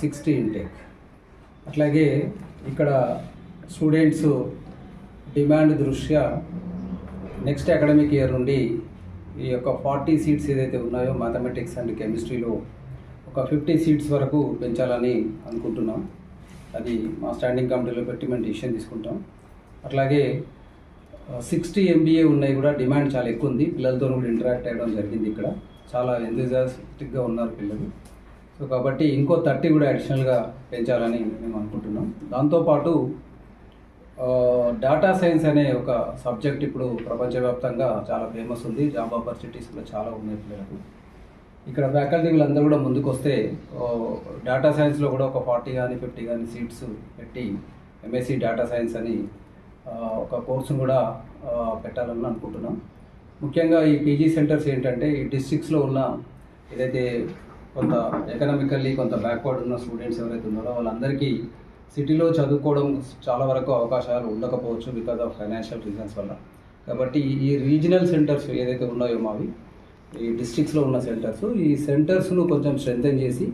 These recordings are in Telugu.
సిక్స్టీ ఇంటేక్ అట్లాగే ఇక్కడ స్టూడెంట్స్ డిమాండ్ దృష్ట్యా నెక్స్ట్ అకాడమిక్ ఇయర్ నుండి ఈ యొక్క ఫార్టీ సీట్స్ ఏదైతే ఉన్నాయో మ్యాథమెటిక్స్ అండ్ కెమిస్ట్రీలో ఒక ఫిఫ్టీ సీట్స్ వరకు పెంచాలని అనుకుంటున్నాం. అది మా స్టాండింగ్ కమిటీలో పెట్టి మేము డిసిషన్ తీసుకుంటాం. అట్లాగే సిక్స్టీ ఎంబీఏ ఉన్నాయి కూడా డిమాండ్ చాలా ఎక్కువ ఉంది. పిల్లలతో కూడా ఇంటరాక్ట్ అయ్యడం జరిగింది ఇక్కడ. చాలా ఎంతజాస్టిక్గా ఉన్నారు పిల్లలు. సో కాబట్టి ఇంకో థర్టీ కూడా అడిషనల్గా పెంచాలని మేము అనుకుంటున్నాం. దాంతోపాటు డేటా సైన్స్ అనే ఒక సబ్జెక్ట్ ఇప్పుడు ప్రపంచవ్యాప్తంగా చాలా ఫేమస్ ఉంది. జాబ్ ఆపర్చునిటీస్ కూడా చాలా ఉన్నాయి పిల్లలకు. ఇక్కడ ఫ్యాకల్టీ వీళ్ళందరూ కూడా ముందుకు వస్తే డేటా సైన్స్లో కూడా ఒక ఫార్టీ కానీ ఫిఫ్టీ కానీ సీట్స్ పెట్టి ఎంఎస్సి డేటా సైన్స్ అని ఒక కోర్సును కూడా పెట్టాలని అనుకుంటున్నాం. ముఖ్యంగా ఈ పీజీ సెంటర్స్ ఏంటంటే ఈ డిస్ట్రిక్ట్స్లో ఉన్న ఏదైతే కొంత ఎకనామికల్లీ కొంత బ్యాక్వర్డ్ ఉన్న స్టూడెంట్స్ ఎవరైతే ఉన్నారో వాళ్ళందరికీ సిటీలో చదువుకోవడం చాలా వరకు అవకాశాలు ఉండకపోవచ్చు బికాజ్ ఆఫ్ ఫైనాన్షియల్ రీజన్స్ వల్ల. కాబట్టి ఈ రీజనల్ సెంటర్స్ ఏదైతే ఉన్నాయో మావి ఈ డిస్ట్రిక్ట్స్లో ఉన్న సెంటర్స్ ఈ సెంటర్స్ను కొంచెం స్ట్రెంగ్తన్ చేసి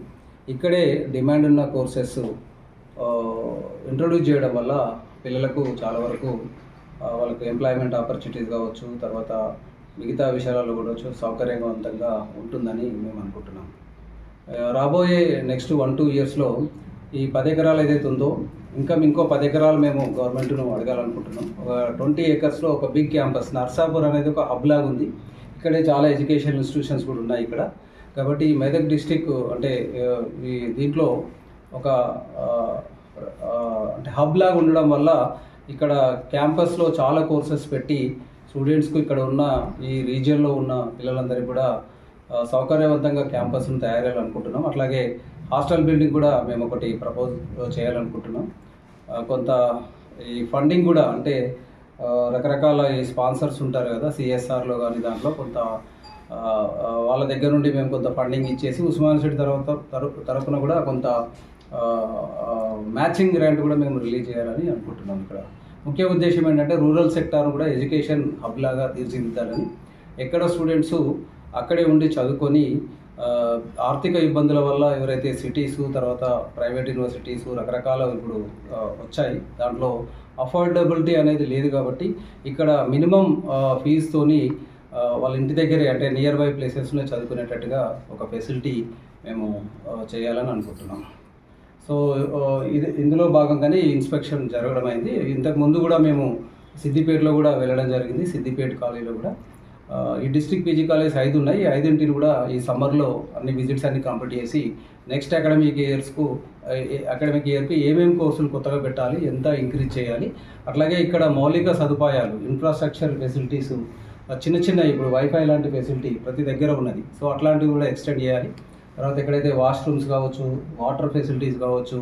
ఇక్కడే డిమాండ్ ఉన్న కోర్సెస్ ఇంట్రొడ్యూస్ చేయడం వల్ల పిల్లలకు చాలా వరకు వాళ్ళకు ఎంప్లాయ్మెంట్ ఆపర్చునిటీస్ కావచ్చు తర్వాత మిగతా విషయాలలో కూడా వచ్చు సౌకర్యవంతంగా ఉంటుందని మేము అనుకుంటున్నాం రాబోయే నెక్స్ట్ వన్ టూ ఇయర్స్లో ఈ పది ఎకరాలు ఏదైతే ఉందో ఇంకా ఇంకో పది ఎకరాలు మేము గవర్నమెంట్ను అడగాలనుకుంటున్నాం. ఒక ట్వంటీ ఏకర్స్లో ఒక బిగ్ క్యాంపస్ నర్సాపూర్ అనేది ఒక హబ్ లాగా ఉంది. ఇక్కడే చాలా ఎడ్యుకేషన్ ఇన్స్టిట్యూషన్స్ కూడా ఉన్నాయి ఇక్కడ. కాబట్టి ఈ మెదక్ డిస్టిక్ అంటే ఈ దీంట్లో ఒక అంటే హబ్ లాగా ఉండడం వల్ల ఇక్కడ క్యాంపస్లో చాలా కోర్సెస్ పెట్టి స్టూడెంట్స్కు ఇక్కడ ఉన్న ఈ రీజియన్లో ఉన్న పిల్లలందరికీ కూడా సౌకర్యవంతంగా క్యాంపస్ను తయారయ్యాలనుకుంటున్నాం అట్లాగే హాస్టల్ బిల్డింగ్ కూడా మేము ఒకటి ప్రపోజ్ చేయాలనుకుంటున్నాం. కొంత ఈ ఫండింగ్ కూడా అంటే రకరకాల ఈ స్పాన్సర్స్ ఉంటారు కదా సిఎస్ఆర్లో కానీ దాంట్లో కొంత వాళ్ళ దగ్గర నుండి మేము కొంత ఫండింగ్ ఇచ్చేసి ఉస్మాన్ సిటీ తర్వాత తరపు తరపున కూడా కొంత మ్యాచింగ్ గ్రాంట్ కూడా మేము రిలీజ్ చేయాలని అనుకుంటున్నాం ఇక్కడ. ముఖ్య ఉద్దేశం ఏంటంటే రూరల్ సెక్టార్ కూడా ఎడ్యుకేషన్ హబ్ లాగా తీర్చిదిద్దాలని. ఎక్కడ స్టూడెంట్స్ అక్కడే ఉండి చదువుకొని ఆర్థిక ఇబ్బందుల వల్ల ఎవరైతే సిటీస్ తర్వాత ప్రైవేట్ యూనివర్సిటీస్ రకరకాల ఇప్పుడు వచ్చాయి. దాంట్లో అఫోర్డబిలిటీ అనేది లేదు కాబట్టి ఇక్కడ మినిమం ఫీజుతోని వాళ్ళ ఇంటి దగ్గరే అంటే నియర్ బై ప్లేసెస్లో చదువుకునేటట్టుగా ఒక ఫెసిలిటీ మేము చేయాలని అనుకుంటున్నాం. సో ఇది ఇందులో భాగంగానే ఇన్స్పెక్షన్ జరగడం అయింది. ఇంతకుముందు కూడా మేము సిద్దిపేటలో కూడా వెళ్ళడం జరిగింది. సిద్దిపేట కాలేజీలో కూడా ఈ డిస్ట్రిక్ట్ పీజీ కాలేజ్ ఐదు ఉన్నాయి. ఈ ఐదింటిని కూడా ఈ సమ్మర్లో అన్ని విజిట్స్ అన్ని కంప్లీట్ చేసి నెక్స్ట్ అకాడమిక్ ఇయర్స్కు అకాడమిక్ ఇయర్కి ఏమేమి కోర్సులు కొత్తగా పెట్టాలి ఎంత ఇంక్రీజ్ చేయాలి అట్లాగే ఇక్కడ మౌలిక సదుపాయాలు ఇన్ఫ్రాస్ట్రక్చర్ ఫెసిలిటీస్ చిన్న చిన్న ఇప్పుడు వైఫై లాంటి ఫెసిలిటీ ప్రతి దగ్గర ఉన్నది. సో అట్లాంటివి కూడా ఎక్స్టెండ్ చేయాలి. తర్వాత ఎక్కడైతే వాష్రూమ్స్ కావచ్చు వాటర్ ఫెసిలిటీస్ కావచ్చు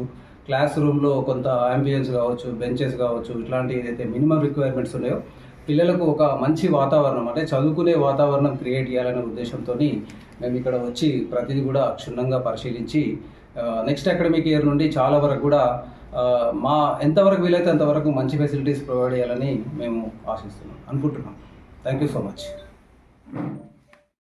క్లాస్ రూమ్లో కొంత అంబియన్స్ కావచ్చు బెంచెస్ కావచ్చు ఇట్లాంటి ఏదైతే మినిమం రిక్వైర్మెంట్స్ ఉన్నాయో పిల్లలకు ఒక మంచి వాతావరణం అంటే చదువుకునే వాతావరణం క్రియేట్ చేయాలనే ఉద్దేశంతో మేము ఇక్కడ వచ్చి ప్రతిదీ కూడా క్షుణ్ణంగా పరిశీలించి నెక్స్ట్ అకాడమిక్ ఇయర్ నుండి చాలా వరకు కూడా మా ఎంతవరకు వీలైతే అంతవరకు మంచి ఫెసిలిటీస్ ప్రొవైడ్ చేయాలని మేము ఆశిస్తున్నాం అనుకుంటున్నాం. Thank you so much